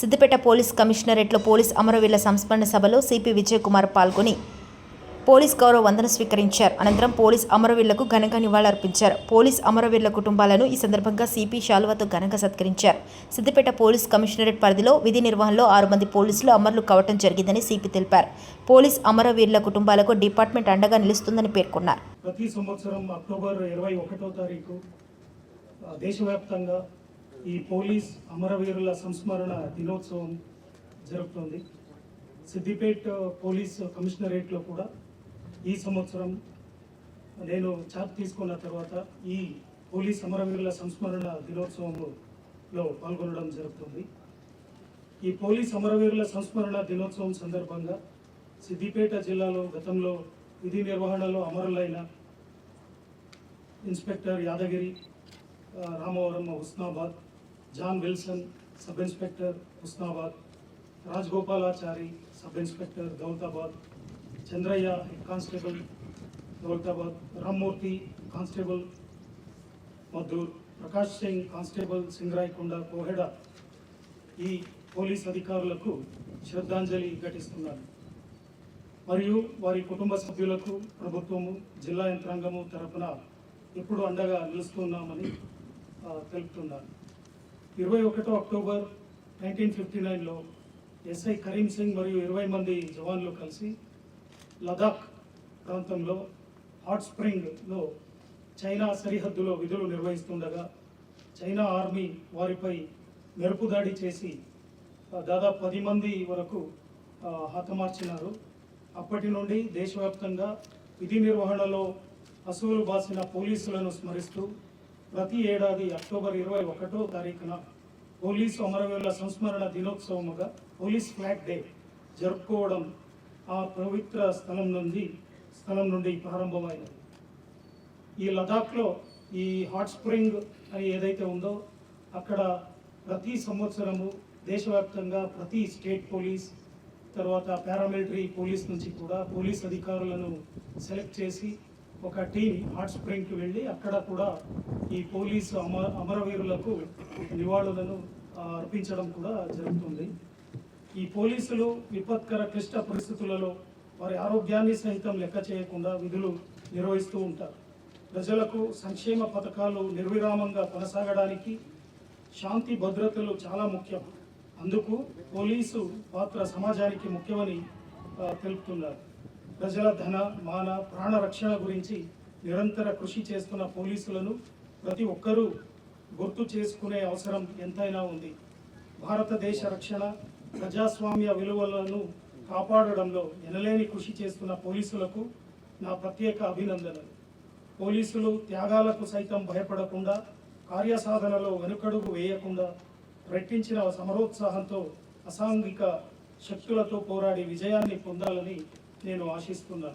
Siddipet police కమిషనరేట్లో police అమరవీరుల సంస్మరణ సభలో సిపి విజయ్ కుమార్ పాల్గొని పోలీస్ గౌరవ వందన స్వీకరించారు. అనంతరం పోలీస్ అమరవీరులకు ఘనంగా నివాళులర్పించారు. పోలీస్ అమరవీరుల కుటుంబాలను ఈ సందర్భంగా సిపి శాలువతో ఘనంగా సత్కరించారు. సిద్దిపేట పోలీస్ కమిషనరేట్ పరిధిలో విధి నిర్వహణలో ఆరు మంది పోలీసులు అమరులు కావటం జరిగిందని సిపి తెలిపారు. పోలీస్ అమరవీరుల కుటుంబాలకు డిపార్ట్మెంట్ అండగా నిలుస్తుందని పేర్కొన్నారు. ప్రతి సంవత్సరం అక్టోబర్ ఇరవై ఒకటో తారీఖు దేశవ్యాప్తంగా ఈ పోలీస్ అమరవీరుల సంస్మరణ దినోత్సవం జరుగుతుంది సిద్దిపేట్ పోలీస్ కమిషనరేట్లో కూడా ఈ సంవత్సరం నేను చార్జ్ తీసుకున్న తర్వాత ఈ పోలీస్ అమరవీరుల సంస్మరణ దినోత్సవంలో పాల్గొనడం జరుగుతుంది. ఈ పోలీస్ అమరవీరుల సంస్మరణ దినోత్సవం సందర్భంగా సిద్దిపేట జిల్లాలో గతంలో విధి నిర్వహణలో అమరులైన inspector Yadagiri Ramavaram Husnabad John Wilson sub inspector Husnabad Rajagopalachari sub inspector Daulatabad Chandraiah head constable Daulatabad Rammurthy constable Maddur Prakash Singh constable Singarayakonda Koheda ఈ పోలీస్ అధికారులకు శ్రద్ధాంజలి ఘటిస్తున్నారు. మరియు వారి కుటుంబ సభ్యులకు ప్రభుత్వము జిల్లా యంత్రాంగము తరపున ఎప్పుడు అండగా నిలుస్తున్నామని తెలుపుతున్నారు. ఇరవై ఒకటో అక్టోబర్ నైన్టీన్ ఫిఫ్టీ నైన్లో ఎస్ఐ కరీం సింగ్ మరియు ఇరవై మంది జవాన్లు కలిసి లదాఖ్ ప్రాంతంలో హాట్ స్ప్రింగ్లో చైనా సరిహద్దులో విధులు నిర్వహిస్తుండగా చైనా ఆర్మీ వారిపై మెరుపు దాడి చేసి దాదాపు పది మంది వరకు హతమార్చినారు. అప్పటి నుండి దేశవ్యాప్తంగా విధి నిర్వహణలో అసువులు బాసిన పోలీసులను స్మరిస్తూ ప్రతి ఏడాది అక్టోబర్ ఇరవై ఒకటో తారీఖున పోలీసు అమరవీరుల సంస్మరణ దినోత్సవముగా పోలీస్ ఫ్లాగ్ డే జరుపుకోవడం ఆ పవిత్ర స్థలం నుండి స్థలం నుండి ప్రారంభమైనది. ఈ లదాఖ్లో ఈ హాట్ స్ప్రింగ్ అని ఏదైతే ఉందో అక్కడ ప్రతి సంవత్సరము దేశవ్యాప్తంగా ప్రతి స్టేట్ పోలీస్ తర్వాత పారామిలిటరీ పోలీస్ నుంచి కూడా పోలీస్ అధికారులను సెలెక్ట్ చేసి ఒక టీం హాట్ స్ప్రింగ్కి వెళ్ళి అక్కడ కూడా ఈ పోలీసు అమ అమరవీరులకు నివాళులను అర్పించడం కూడా జరుగుతుంది. ఈ పోలీసులు విపత్కర క్లిష్ట పరిస్థితులలో వారి ఆరోగ్యాన్ని సహితం లెక్క చేయకుండా విధులు నిర్వహిస్తూ ఉంటారు. ప్రజలకు సంక్షేమ పథకాలు నిర్విరామంగా కొనసాగడానికి శాంతి భద్రతలు చాలా ముఖ్యం. అందుకు పోలీసు పాత్ర సమాజానికి ముఖ్యమని తెలుపుతున్నారు. ప్రజల ధన మాన ప్రాణ రక్షణ గురించి నిరంతర కృషి చేస్తున్న పోలీసులను ప్రతి ఒక్కరూ గుర్తు చేసుకునే అవసరం ఎంతైనా ఉంది. భారతదేశ రక్షణ ప్రజాస్వామ్య విలువలను కాపాడడంలో ఎనలేని కృషి చేస్తున్న పోలీసులకు నా ప్రత్యేక అభినందనలు. పోలీసులు త్యాగాలకు సైతం భయపడకుండా కార్యసాధనలో వెనుకడుగు వేయకుండా రెట్టించిన సమరోత్సాహంతో అసాంఘిక శక్తులతో పోరాడి విజయాన్ని పొందాలని నేను ఆశిస్తున్నాను.